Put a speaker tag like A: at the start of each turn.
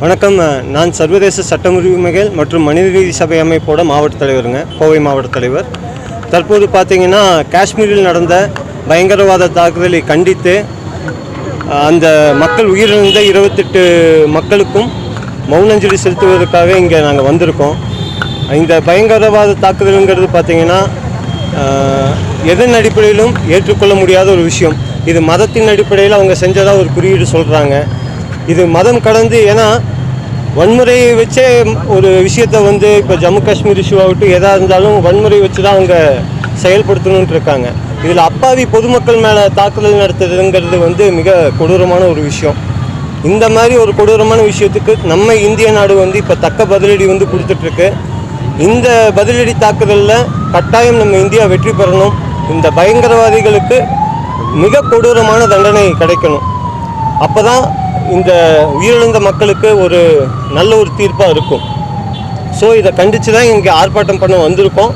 A: வணக்கம். நான் சர்வதேச சட்டமுரிமைகள் மற்றும் மனிதநீதி சபை அமைப்போட மாவட்ட தலைவருங்க கோவை மாவட்ட தலைவர். தற்போது பார்த்தீங்கன்னா காஷ்மீரில் நடந்த பயங்கரவாத தாக்குதலை கண்டித்து அந்த மக்கள் உயிரிழந்த இருபத்தெட்டு மக்களுக்கும் மௌனஞ்சலி செலுத்துவதற்காக இங்கே நாங்கள் வந்திருக்கோம். இந்த பயங்கரவாத தாக்குதலுங்கிறது பார்த்திங்கன்னா எதன் அடிப்படையிலும் ஏற்றுக்கொள்ள முடியாத ஒரு விஷயம். இது மதத்தின் அடிப்படையில் அவங்க செஞ்சதாக ஒரு குறியீடு சொல்கிறாங்க இது மதம் கடந்து ஏன்னா வன்முறையை வச்சே ஒரு விஷயத்தை வந்து இப்போ ஜம்மு காஷ்மீர் இஷ்யூ ஆகட்டும் எதாக இருந்தாலும் வன்முறை வச்சு தான் அவங்க செயல்படுத்தணுன்ட்டு இருக்காங்க. இதில் அப்பாவி பொதுமக்கள் மேலே தாக்குதல் நடத்துறதுங்கிறது வந்து மிக கொடூரமான ஒரு விஷயம். இந்த மாதிரி ஒரு கொடூரமான விஷயத்துக்கு நம்ம இந்திய நாடு வந்து இப்போ தக்க பதிலடி வந்து கொடுத்துட்ருக்கு. இந்த பதிலடி தாக்குதலில் கட்டாயம் நம்ம இந்தியா வெற்றி பெறணும். இந்த பயங்கரவாதிகளுக்கு மிக கொடூரமான தண்டனை கிடைக்கணும். அப்போ தான் இந்த உயிரிழந்த மக்களுக்கு ஒரு நல்ல ஒரு தீர்ப்பாக இருக்கும். ஸோ இதை கண்டித்து தான் இங்கே ஆர்ப்பாட்டம் பண்ண வந்திருக்கோம்.